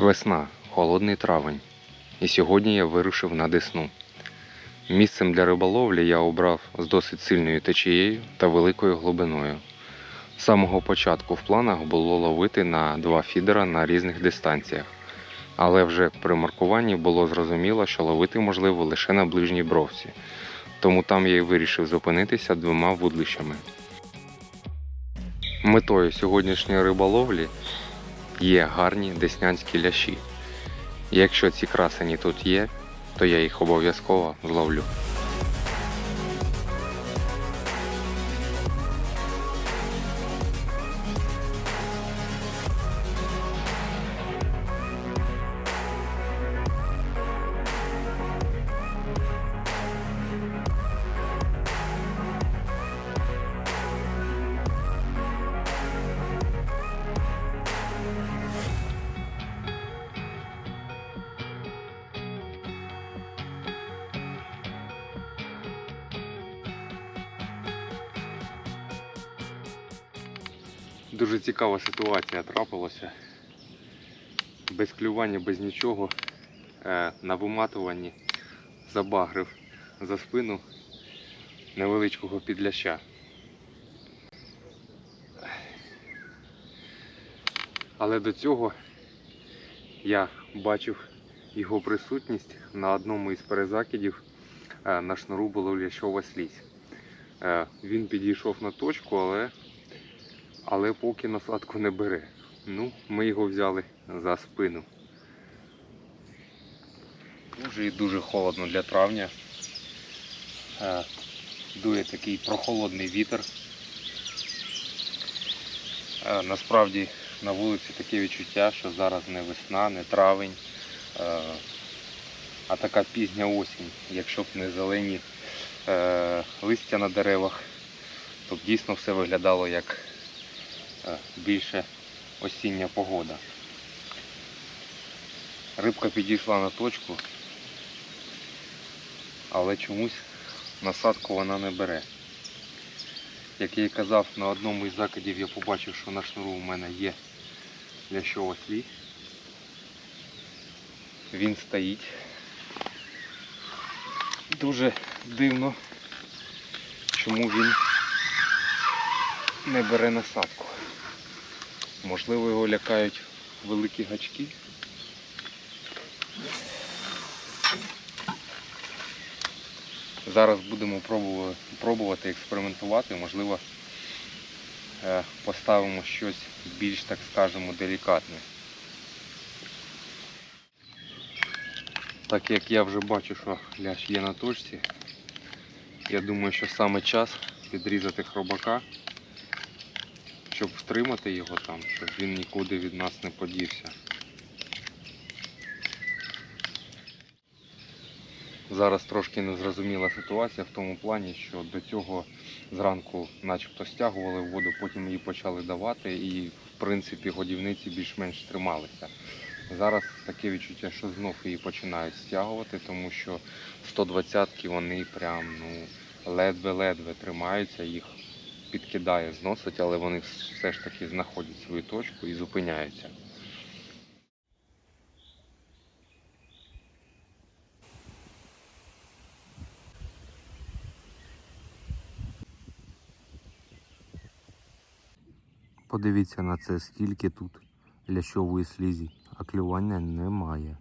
Весна, холодний травень. І сьогодні я вирушив на Десну. Місцем для риболовлі я обрав з досить сильною течією та великою глибиною. З самого початку в планах було ловити на два фідера на різних дистанціях. Але вже при маркуванні було зрозуміло, що ловити можливо лише на ближній бровці. Тому там я й вирішив зупинитися двома вудлищами. Метою сьогоднішньої риболовлі є гарні деснянські лящі. Якщо ці красені тут є, то я їх обов'язково зловлю. Дуже цікава ситуація трапилася. Без клювання, без нічого. Е, На виматуванні забагрив за спину невеличкого підляща. Але до цього я бачив його присутність на одному із перезакидів е, на шнуру було лящова слізь. Е, Він підійшов на точку, але але поки насадку не бере. Ну, ми його взяли за спину. Дуже і дуже холодно для травня. Е, Дує такий прохолодний вітер. Е, Насправді на вулиці таке відчуття, що зараз не весна, не травень, е, а така пізня осінь. Якщо б не зелені листя на деревах, то б дійсно все виглядало як більше осіння погода. Рибка підійшла на точку, але чомусь насадку вона не бере. Як я і казав, на одному із закидів я побачив, що на шнуру у мене є лящова слізь. Він стоїть. Дуже дивно, чому він не бере насадку. Можливо, його лякають великі гачки. Зараз будемо пробувати, пробувати експериментувати. Можливо, е, поставимо щось більш, так скажемо, делікатне. Так як я вже бачу, що лящ є на точці, я думаю, що саме час підрізати хробака, щоб втримати його там, щоб він нікуди від нас не подівся. Зараз трошки незрозуміла ситуація в тому плані, що до цього зранку начебто стягували воду, потім її почали давати і в принципі годівниці більш-менш трималися. Зараз таке відчуття, що знов її починають стягувати, тому що 120-ки вони прям ну, ледве-ледве тримаються, їх підкидає, зносить, але вони все ж таки знаходять свою точку і зупиняються. Подивіться на це, скільки тут лящової слізі, а клювання немає.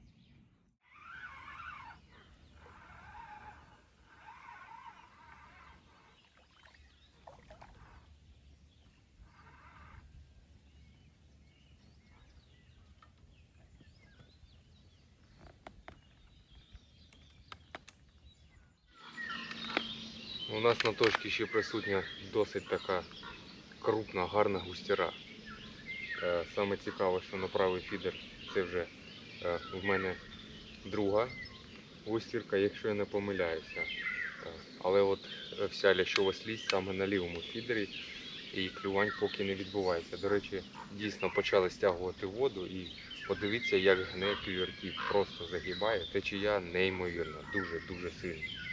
У нас на точці ще присутня досить така крупна, гарна густіра. Е, Саме цікаве, що на правий фідер це вже е, в мене друга густірка, якщо я не помиляюся. Е, Але от вся лящова слізь саме на лівому фідері і клювань поки не відбувається. До речі, дійсно почали стягувати воду і подивіться, як гне QRT. Просто загибає. Течія неймовірна, дуже-дуже сильно.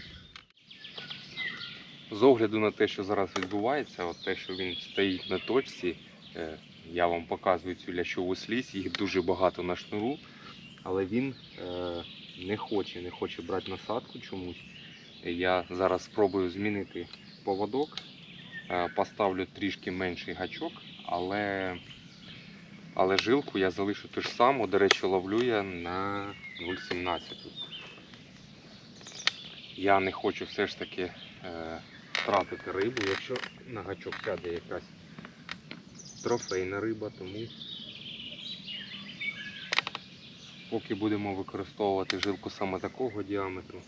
З огляду на те, що зараз відбувається, от те, що він стоїть на точці, е, я вам показую цю лящову слізь, їх дуже багато на шнуру. але він е, не хоче, не хоче брати насадку чомусь. Я зараз спробую змінити поводок, е, поставлю трішки менший гачок, але, але жилку я залишу ту ж саму. До речі, ловлю я на 0,17. Я не хочу все ж таки втратити рибу, якщо на гачок сяде якась трофейна риба, тому поки будемо використовувати жилку саме такого діаметру.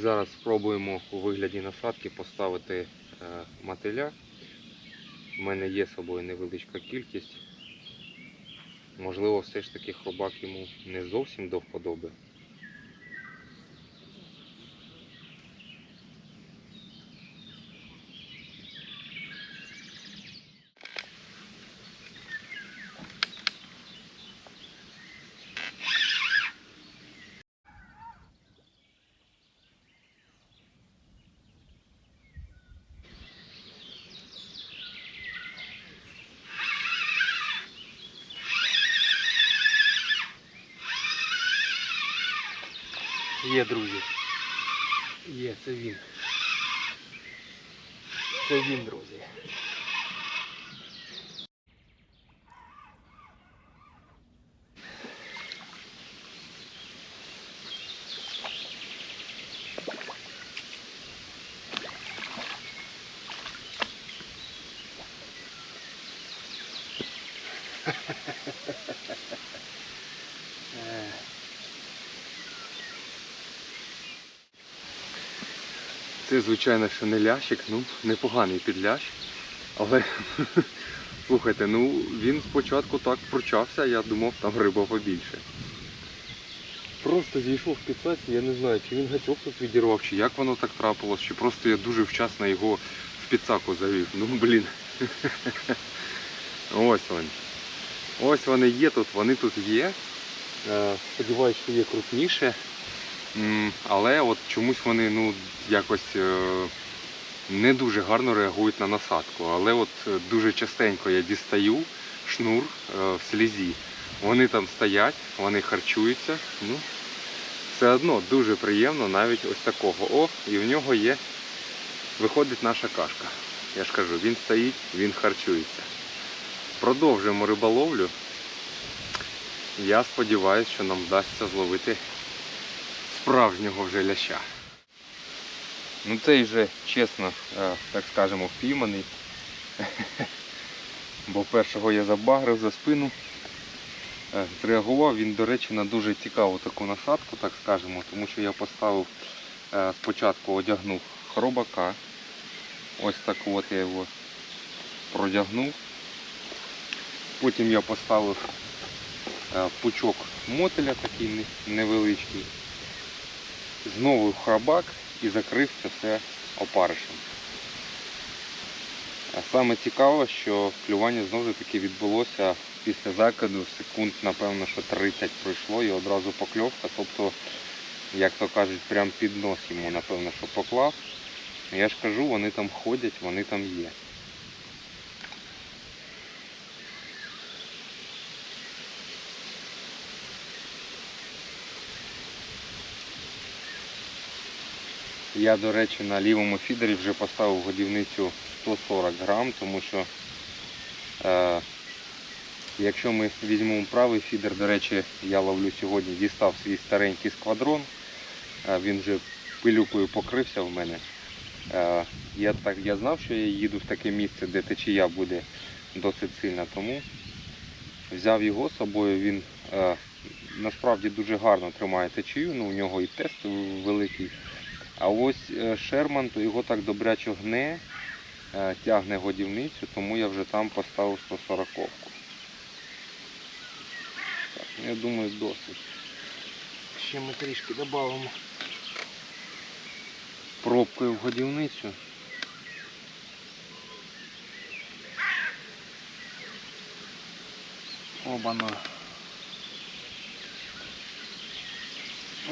Зараз спробуємо у вигляді насадки поставити е, мотиля. У мене є з собою невеличка кількість. Можливо, все ж таки хробак йому не зовсім до вподоби. Є, друзі. Є, це він. Це він, друзі. Е. Це, звичайно, що не лящик, ну, непоганий підлящ. Але слухайте, ну він спочатку так пручався, я думав, там риба побільше. Просто зійшов в підсаці, я не знаю, чи він гачок тут відірвав, чи як воно так трапилось, чи просто я дуже вчасно його в підсаку завів. Ну блін. Ось вони. Ось вони є тут, вони тут є. Е, Сподіваюсь, що є крупніше. Але от чомусь вони ну, якось е, не дуже гарно реагують на насадку. Але от е, дуже частенько я дістаю шнур е, в слізі. Вони там стоять, вони харчуються. Ну, все одно дуже приємно навіть ось такого. О, і в нього є, виходить наша кашка. Я ж кажу, він стоїть, він харчується. Продовжуємо риболовлю. Я сподіваюся, що нам вдасться зловити справжнього вже ляща. Ну цей вже чесно, е, так скажемо, впійманий. Бо першого я забагрив за спину. Е, Зреагував він, до речі, на дуже цікаву таку насадку, так скажемо, тому що я поставив е, спочатку одягнув хробака. Ось так от я його продягнув. Потім я поставив пучок мотиля такий невеличкий. Знову в храбак і закрив це все опаришем. А саме цікаве, що клювання знову таки відбулося після закиду секунд, напевно, що 30 пройшло і одразу покльовка. Тобто, як то кажуть, прям під нос йому, напевно, що поклав. Я ж кажу, вони там ходять, вони там є. Я, до речі, на лівому фідері вже поставив годівницю 140 грам, тому що е, якщо ми візьмемо правий фідер, до речі, я ловлю сьогодні, дістав свій старенький сквадрон, е, він вже пилюкою покрився в мене. Е, я, так, я знав, що я їду в таке місце, де течія буде досить сильна, тому взяв його з собою, він е, насправді дуже гарно тримає течію, ну, у нього і тест великий. А ось е, Шерман, то його так добряче гне, е, тягне годівницю, тому я вже там поставив 140 ку Так, я думаю, досить. Ще ми трішки додамо пробкою в годівницю. Обана.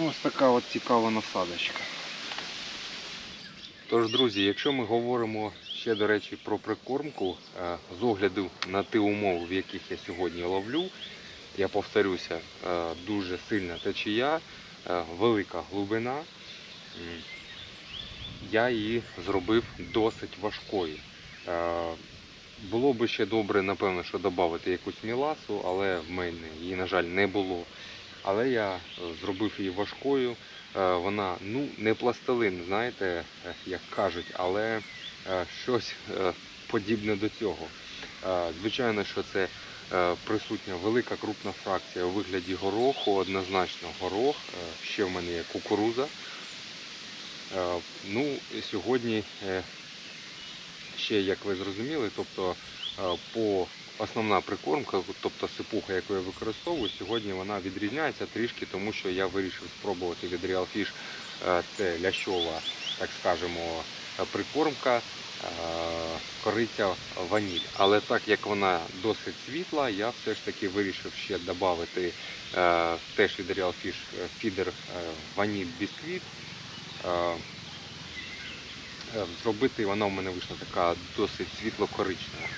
Ось така от цікава насадочка. Тож, друзі, якщо ми говоримо ще, до речі, про прикормку, е, з огляду на ті умови, в яких я сьогодні ловлю, я повторюся, е, дуже сильна течія, е, велика глибина. Я її зробив досить важкою. Було би ще добре, напевно, що додати якусь міласу, але в мене її, на жаль, не було. Але я зробив її важкою. Е, Вона ну, не пластилин, знаєте, е, як кажуть, але е, щось подібне до цього. Звичайно, що це присутня велика крупна фракція у вигляді гороху, однозначно горох. Ще в мене є кукуруза. Ну, сьогодні ще, як ви зрозуміли, тобто по основна прикормка, тобто сипуха, яку я використовую, сьогодні вона відрізняється трішки, тому що я вирішив спробувати від Real е, Це лящова, так скажемо, прикормка, е, кориця ваніль. Але так як вона досить світла, я все ж таки вирішив ще додати е, теж від Real фідер ваніль бісквіт. Зробити вона в мене вийшла така досить світло-коричнева.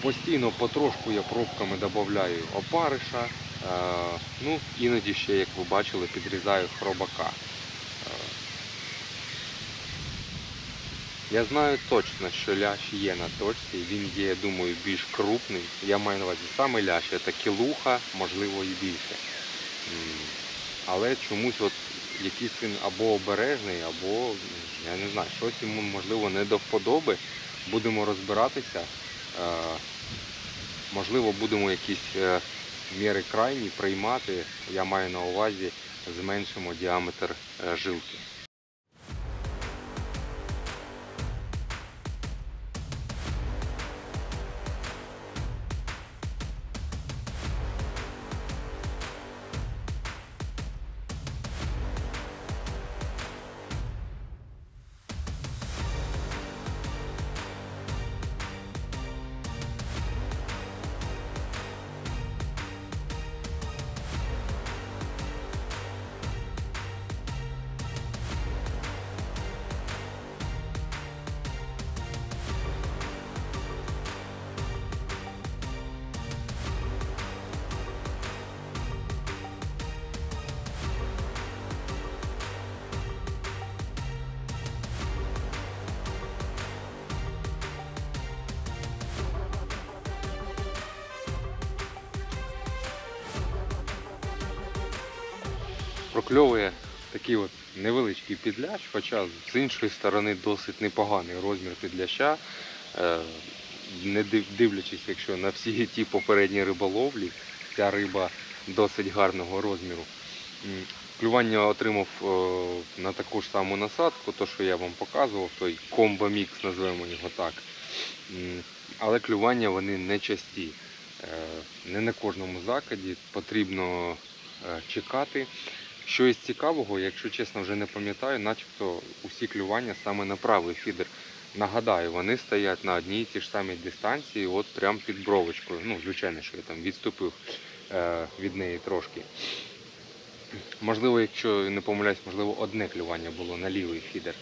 Е, Постійно потрошку я пробками додаю опариша. Е, Ну, іноді ще, як ви бачили, підрізаю хробака. Е, Я знаю точно, що лящ є на точці, він є, я думаю, більш крупний. Я маю на увазі саме лящ, це кілуха, можливо, і більше. Але чомусь от якийсь він або обережний, або я не знаю, щось йому можливо не до вподоби. Будемо розбиратися. Можливо, будемо якісь е, міри крайні приймати. Я маю на увазі зменшимо діаметр е, жилки. Прокльовує такий от невеличкий підлящ, хоча з іншої сторони досить непоганий розмір підляща. Е, Не дивлячись, якщо на всі ті попередні риболовлі, ця риба досить гарного розміру. Клювання отримав е, на таку ж саму насадку, то що я вам показував, той комбо-мікс, назвемо його так. Але клювання вони не часті. Е, Не на кожному закиді потрібно чекати. Що із цікавого, якщо чесно вже не пам'ятаю, начебто усі клювання саме на правий фідер. Нагадаю, вони стоять на одній і ті ж самій дистанції, от прямо під бровочкою. Ну, звичайно, що я там відступив е, від неї трошки. Можливо, якщо не помиляюсь, можливо, одне клювання було на лівий фідер.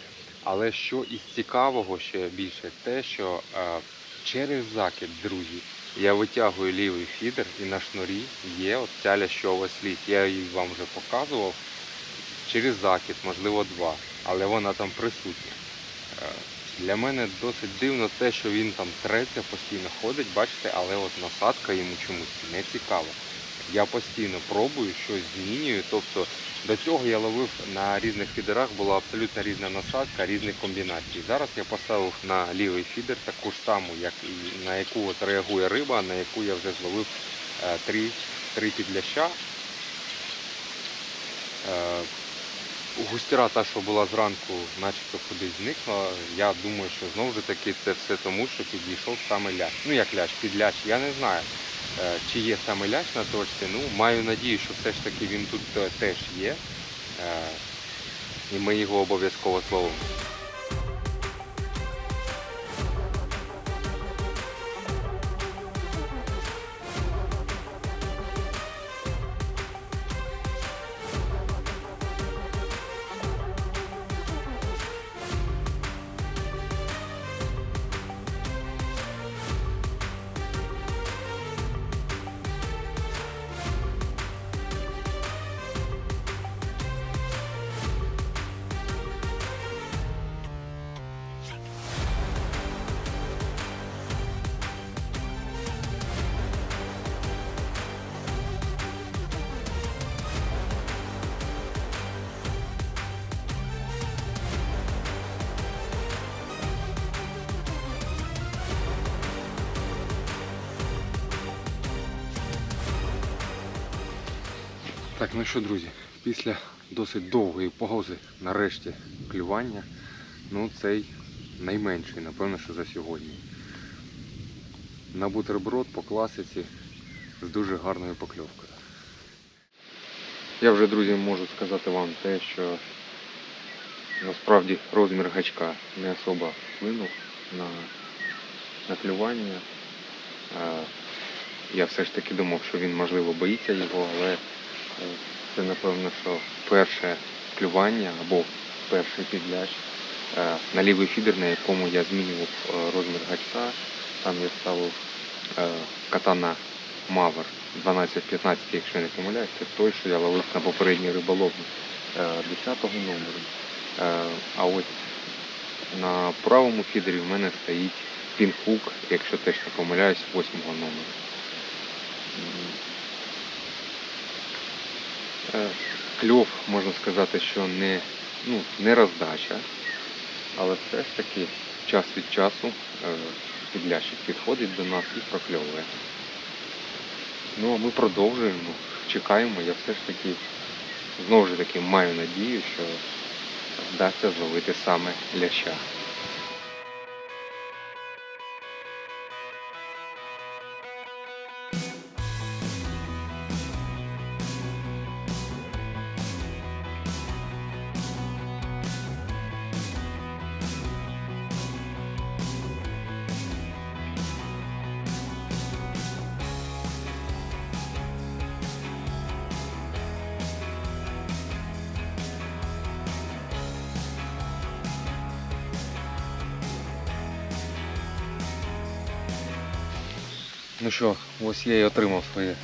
Але що із цікавого ще більше, те, що е, через закид, друзі, я витягую лівий фідер і на шнурі є от ця лящова слізь. Я її вам вже показував. Через закид, можливо, два, але вона там присутня. Е, Для мене досить дивно те, що він там треться, постійно ходить, бачите, але от насадка йому чомусь не цікава. Я постійно пробую, щось змінюю. Тобто до цього я ловив на різних фідерах, була абсолютно різна насадка, різних комбінацій. Зараз я поставив на лівий фідер таку ж саму, як і на яку от реагує риба, на яку я вже зловив е, три, три підляща. Е, Густіра та, що була зранку, начебто кудись зникла. Я думаю, що знову ж таки це все тому, що підійшов саме лящ. Ну як лящ, підлящ, я не знаю, чи є саме лящ на точці. Ну, маю надію, що все ж таки він тут е, теж є. Е, І ми його обов'язково зловимо. Так, ну що, друзі, після досить довгої паузи, нарешті, клювання, ну цей найменший, напевно, що за сьогодні. На бутерброд по класиці з дуже гарною покльовкою. Я вже, друзі, можу сказати вам те, що насправді розмір гачка не особо вплинув на, на клювання. Е, Я все ж таки думав, що він можливо боїться його, але це напевно, що перше клювання або перший підляч е, на лівий фідер, на якому я змінював е, розмір гачка. Там я ставив е, катана Мавер 12-15, якщо я не помиляюсь, це той, що я ловив на попередній риболовні 10-го номеру. Е, А ось на правому фідері в мене стоїть пінхук, якщо теж не помиляюсь, 8-го номеру. Е, Кльов, можна сказати, що не, ну, не роздача, але все ж таки час від часу е, підлящик підходить до нас і прокльовує. Ну, а ми продовжуємо, чекаємо. Я все ж таки знову ж таки маю надію, що вдасться зловити саме ляща. Ну що, ось я і отримав своє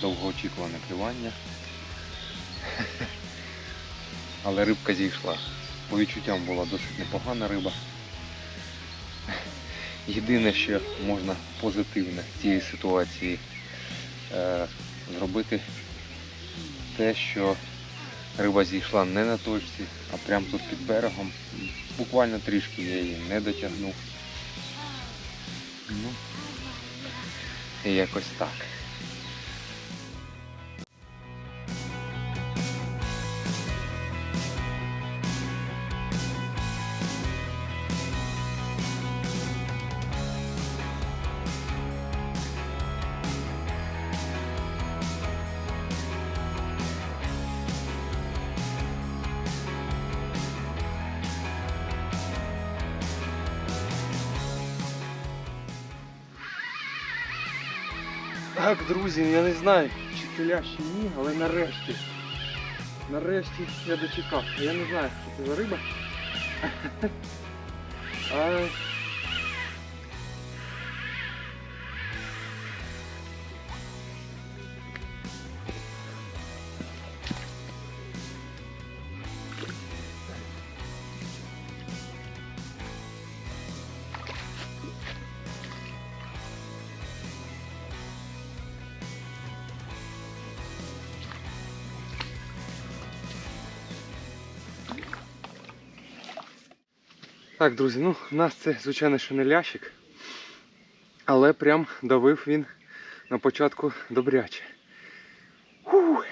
довгоочікуване клювання. Але рибка зійшла. По відчуттям була досить непогана риба. Єдине, що можна позитивне з цієї ситуації е, зробити те, що риба зійшла не на точці, а прямо тут під берегом. Буквально трішки я її не дотягнув. Ну, і якось так. Так, друзі, я не знаю, чи теля чи ні, але нарешті. Нарешті я дочекався. Я не знаю, що це за риба. Так, друзі, ну у нас це, звичайно, що не лящик. Але прям давив він на початку добряче. Фух.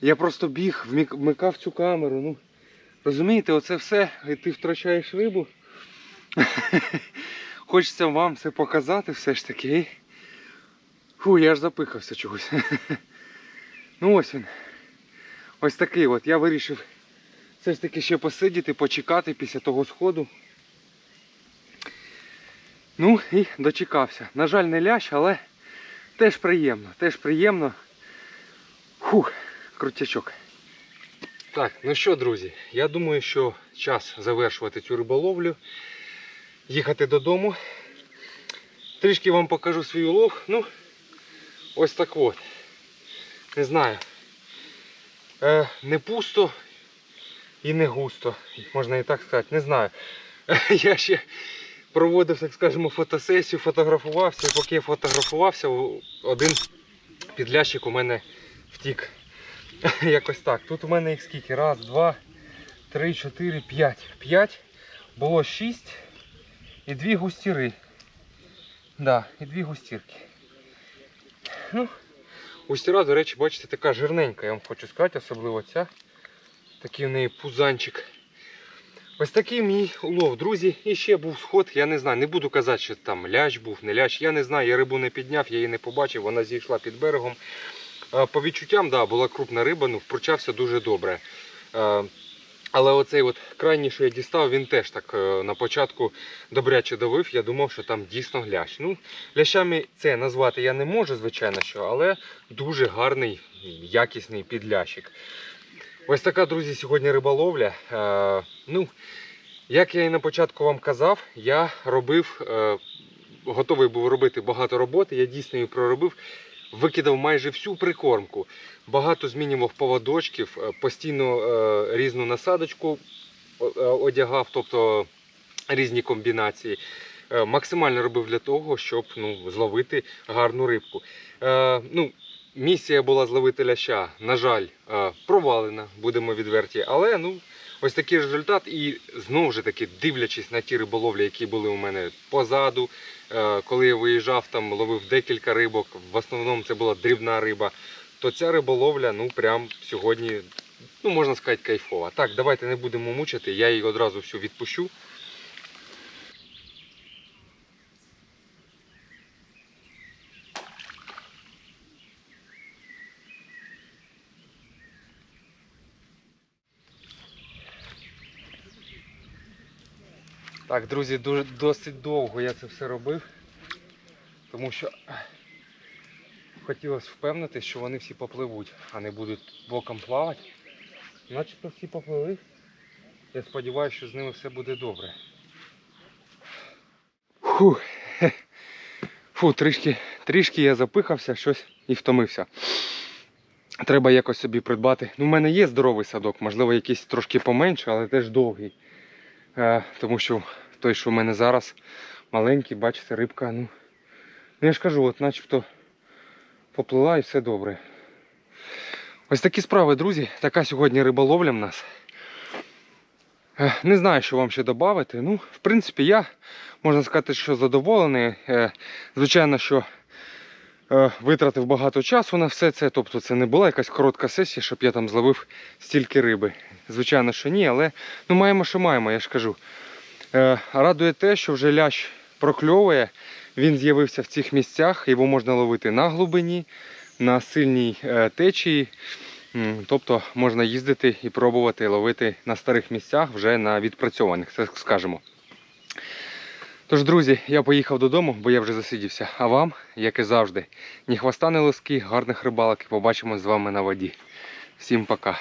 Я просто біг, вмикав цю камеру. Ну, розумієте, оце все, і ти втрачаєш рибу. Хочеться вам це показати все ж таки. Фу, я аж запихався чогось. ну ось він. Ось такий от. Я вирішив все ж таки ще посидіти, почекати після того сходу. Ну і дочекався. На жаль, не лящ, але теж приємно, теж приємно. Фух, крутячок. Так, ну що, друзі, я думаю, що час завершувати цю риболовлю, їхати додому. Трішки вам покажу свій улов. Ну, ось так от. Не знаю. Е, не пусто, і не густо, можна і так сказати, не знаю. Я ще проводив, так скажемо, фотосесію, фотографувався, і поки я фотографувався, один підлящик у мене втік. Якось так. Тут у мене їх скільки? Раз, два, три, чотири, п'ять. П'ять. Було шість і дві густіри. Да, і дві густірки. Ну, Густіра, до речі, бачите, така жирненька, я вам хочу сказати, особливо ця. Такий в неї пузанчик. Ось такий мій улов, друзі. І ще був сход, я не знаю, не буду казати, що там лящ був, не лящ. Я не знаю, я рибу не підняв, я її не побачив, вона зійшла під берегом. Е, По відчуттям, да, була крупна риба, ну, впручався дуже добре. Е, Але оцей от крайній, що я дістав, він теж так е, на початку добряче давив. Я думав, що там дійсно глящ. Ну, лящами це назвати я не можу, звичайно, що, але дуже гарний, якісний підлящик. Ось така, друзі, сьогодні риболовля. Е, ну, як я і на початку вам казав, я робив, е, готовий був робити багато роботи, я дійсно її проробив. Викидав майже всю прикормку, багато змінював поводочків, е, постійно е, різну насадочку е, одягав, тобто різні комбінації. Е, Максимально робив для того, щоб ну, зловити гарну рибку. Е, ну, місія була зловити ляща, на жаль, е, провалена, будемо відверті. Але ну, ось такий результат. І знову ж таки, дивлячись на ті риболовлі, які були у мене позаду, е, коли я виїжджав, там ловив декілька рибок, в основному це була дрібна риба, то ця риболовля, ну прям сьогодні, ну можна сказати, кайфова. Так, давайте не будемо мучити, я її одразу всю відпущу. Так, друзі, дуже, досить довго я це все робив, тому що хотілося впевнити, що вони всі попливуть, а не будуть боком плавати. Начебто всі поплили. Я сподіваюся, що з ними все буде добре. Фу. Фу трішки, трішки я запихався, щось і втомився. Треба якось собі придбати. Ну, в мене є здоровий садок, можливо, якийсь трошки поменше, але теж довгий. Е, тому що той, що в мене зараз маленький, бачите, рибка, ну. Ну я ж кажу, от начебто поплила і все добре. Ось такі справи, друзі. Така сьогодні риболовля в нас. Е, Не знаю, що вам ще додати. Ну, в принципі, я можна сказати, що задоволений. Е, Звичайно, що витратив багато часу на все це. Тобто це не була якась коротка сесія, щоб я там зловив стільки риби. Звичайно, що ні, але ну, маємо, що маємо, я ж кажу. Е, Радує те, що вже лящ прокльовує. Він з'явився в цих місцях, його можна ловити на глибині, на сильній е, течії. Тобто можна їздити і пробувати ловити на старих місцях вже на відпрацьованих, так скажемо. Тож, друзі, я поїхав додому, бо я вже засидівся. А вам, як і завжди, ні хвоста, ні лоски, гарних рибалок і побачимо з вами на воді. Всім пока.